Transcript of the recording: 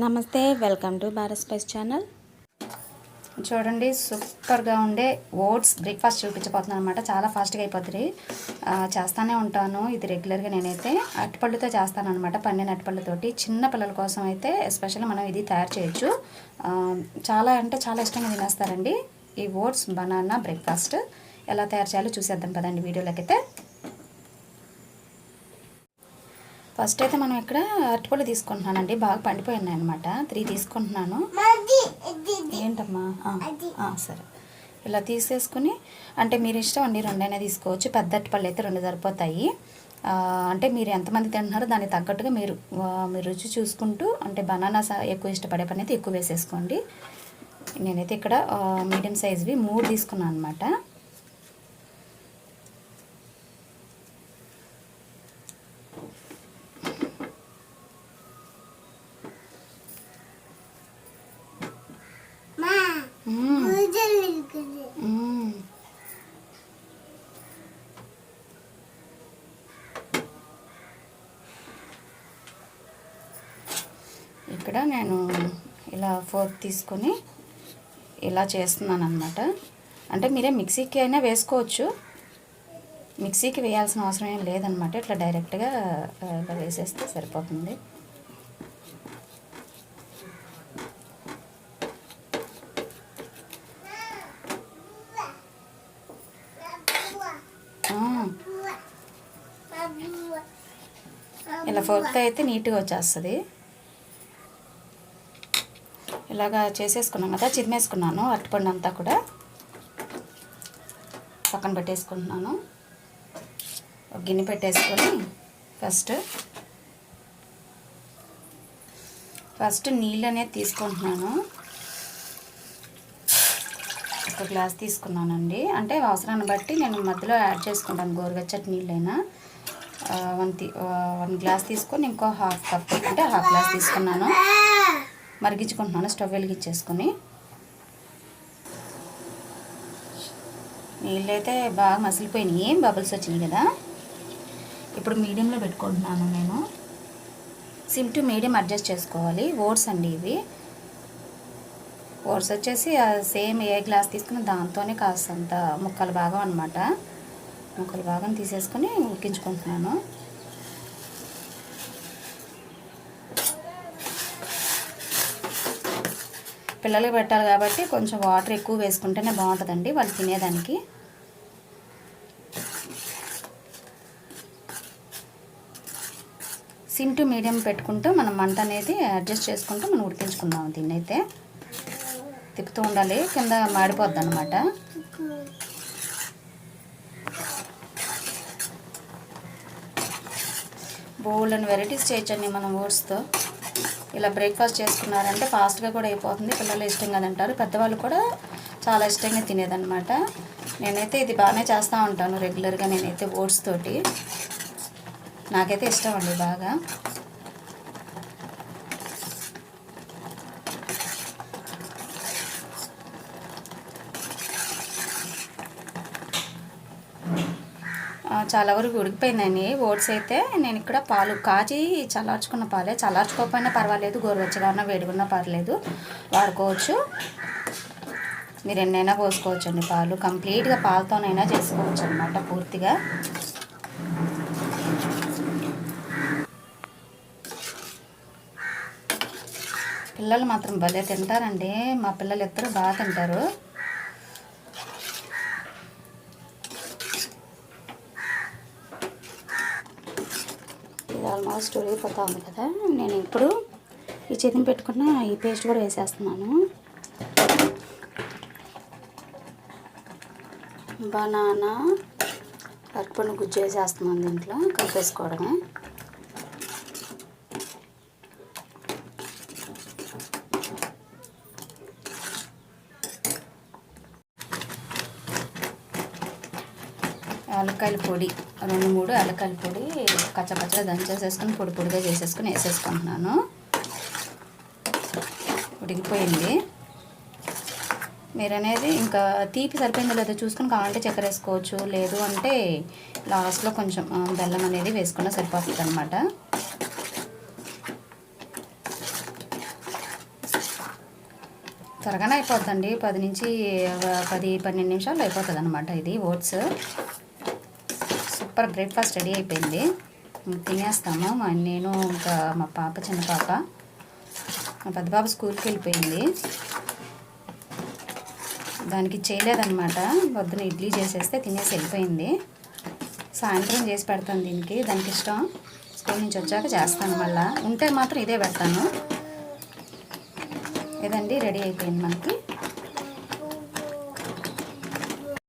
నమస్తే welcome to Bharat spice channel. చూడండి సూపర్గా ఉండే ఓట్స్ బ్రేక్ఫాస్ట్ చూపించబోతున్నాను అనమాట చాలా ఫాస్ట్గా అయిపోతుంది చేస్తానే ఉంటాను. ఇది రెగ్యులర్గా నేనైతే అరటిపళ్ళుతో చేస్తాను అనమాట పండిన అరటిపళ్ళతోటి చిన్న పిల్లల కోసం అయితే ఎస్పెషల్లీ మనం ఇది తయారు చేయొచ్చు. చాలా అంటే చాలా ఇష్టంగా తినేస్తారండి. ఈ ఓట్స్ బనానా బ్రేక్ఫాస్ట్ ఎలా తయారు చేయాలో చూసేద్దాం కదండి వీడియోలోకి అయితే ఫస్ట్ అయితే మనం ఇక్కడ అరటిపళ్ళు తీసుకుంటున్నానండి. బాగా పండిపోయి ఉన్నాయి అనమాట త్రీ తీసుకుంటున్నాను ఏంటమ్మా? సరే. ఇలా తీసేసుకుని అంటే మీరు ఇష్టం అండి రెండైనా తీసుకోవచ్చు. పెద్ద అరటిపళ్ళు అయితే రెండు సరిపోతాయి. అంటే మీరు ఎంతమంది తింటున్నారో దానికి తగ్గట్టుగా మీరు మీరు రుచి చూసుకుంటూ అంటే బనానాస్ ఎక్కువ ఇష్టపడే పని అయితే ఎక్కువ వేసేసుకోండి. నేనైతే ఇక్కడ మీడియం సైజ్వి మూడు తీసుకున్నాను అనమాట ఇక్కడ నేను ఇలా ఫోర్క్ తీసుకొని ఇలా చేస్తున్నాను అనమాట అంటే మీరే మిక్సీకి అయినా వేసుకోవచ్చు. మిక్సీకి వేయాల్సిన అవసరం ఏం లేదనమాట ఇట్లా డైరెక్ట్గా ఇలా వేసేస్తే సరిపోతుంది. ఇలా ఫోర్త్ అయితే నీట్గా వచ్చేస్తుంది. ఇలాగా చేసేసుకున్నాం కదా చిరిమేసుకున్నాను అరటిపండు అంతా కూడా పక్కన పెట్టేసుకుంటున్నాను. ఒక గిన్నె పెట్టేసుకొని ఫస్ట్ ఫస్ట్ నీళ్ళు అనేది తీసుకుంటున్నాను. ఒక గ్లాస్ తీసుకున్నానండి. అంటే అవసరాన్ని బట్టి నేను మధ్యలో యాడ్ చేసుకుంటాను గోరువెచ్చటి నీళ్ళైనా. వన్ వన్ గ్లాస్ తీసుకొని ఇంకో హాఫ్ కప్ అంటే హాఫ్ గ్లాస్ తీసుకున్నాను. మరిగించుకుంటున్నాను స్టవ్ వెలిగించేసుకొని. నీళ్ళు అయితే బాగా మసిలిపోయినాయి. బబుల్స్ వచ్చినాయి కదా? ఇప్పుడు మీడియంలో పెట్టుకుంటున్నాను నేను. సిమ్ టు మీడియం అడ్జస్ట్ చేసుకోవాలి. ఓట్స్ అండి ఇవి. ఓట్స్ వచ్చేసి సేమ్ ఏ గ్లాస్ తీసుకున్న దాంతోనే కాస్తంత ముక్కలు భాగం అనమాట ముక్కలు భాగం తీసేసుకొని ఉడికించుకుంటున్నాను. పిల్లలకి పెట్టాలి కాబట్టి కొంచెం వాటర్ ఎక్కువ వేసుకుంటేనే బాగుంటుందండి వాళ్ళు తినేదానికి. సిమ్ టు మీడియం పెట్టుకుంటూ మనం మంట అనేది అడ్జస్ట్ చేసుకుంటూ మనం ఉడికించుకుందాం దీన్ని అయితే తిప్పుతూ ఉండాలి కింద మాడిపోద్ది అనమాట బోల్డ్ వెరైటీస్ చేయొచ్చండి మనం ఓట్స్తో ఇలా బ్రేక్ఫాస్ట్ చేసుకున్నారంటే ఫాస్ట్గా కూడా అయిపోతుంది. పిల్లలు ఇష్టంగా తింటారు. పెద్దవాళ్ళు కూడా చాలా ఇష్టంగా తినేదన్నమాట. నేనైతే ఇది బాగానే చేస్తూ ఉంటాను. రెగ్యులర్గా నేనైతే ఓట్స్ తోటి. నాకైతే ఇష్టం అండి బాగా. చాలా వరకు ఉడికిపోయిందండి. ఓట్స్ అయితే నేను ఇక్కడ పాలు కాచి చల్లార్చుకున్న పాలే. చల్లార్చుకోకపోయినా పర్వాలేదు గోరువెచ్చగా ఉన్నా వేడిగా పర్లేదు. వాడుకోవచ్చు. మీరు ఎన్నైనా పోసుకోవచ్చు అండి పాలు. కంప్లీట్గా పాలతోనైనా చేసుకోవచ్చు అనమాట పూర్తిగా. పిల్లలు మాత్రం భలే తింటారండి. మా పిల్లలు ఇద్దరు బాగా తింటారు. ఆల్మోస్ట్ ఉడిగిపోతా ఉంది కదా. నేను ఇప్పుడు ఈ చేతిని పెట్టుకున్న ఈ పేస్ట్ కూడా వేసేస్తున్నాను. బనానా అరపండు గుజ్జు వేసేస్తున్నాను దీంట్లో కలిపేసుకోవడమే. యాలక్కాయల పొడి రెండు మూడు యాలక్కాయల పొడి కచ్చపచ్చగా దంచేసేసుకొని పొడి పొడిగా చేసేసుకొని వేసేసుకుంటున్నాను. ఉడికిపోయింది. మీరు అనేది ఇంకా తీపి సరిపోయిందో లేదో చూసుకొని కావాలంటే చక్కెర వేసుకోవచ్చు. లేదు అంటే లాస్ట్లో కొంచెం బెల్లం అనేది వేసుకున్నా సరిపోతుంది అనమాట త్వరగానే అయిపోతుందండి పది నుంచి పది పన్నెండు నిమిషాలు అయిపోతుంది అనమాట ఇది ఓట్స్. సూపర్ బ్రేక్ఫాస్ట్ రెడీ అయిపోయింది. తినేస్తాము. నేను ఇంకా మా పాప చిన్న పాప. మా పెద్ద పాప స్కూల్కి వెళ్ళిపోయింది. దానికి చేయలేదన్నమాట. పొద్దున ఇడ్లీ చేసేస్తే తినేసి వెళ్ళిపోయింది. సాయంత్రం చేసి పెడతాను దీనికి. దానికి ఇష్టం. స్కూల్ నుంచి వచ్చాక చేస్తాను మళ్ళా. ఉంటే మాత్రం ఇదే పెడతాను. ఇదండి రెడీ అయిపోయింది మనకి.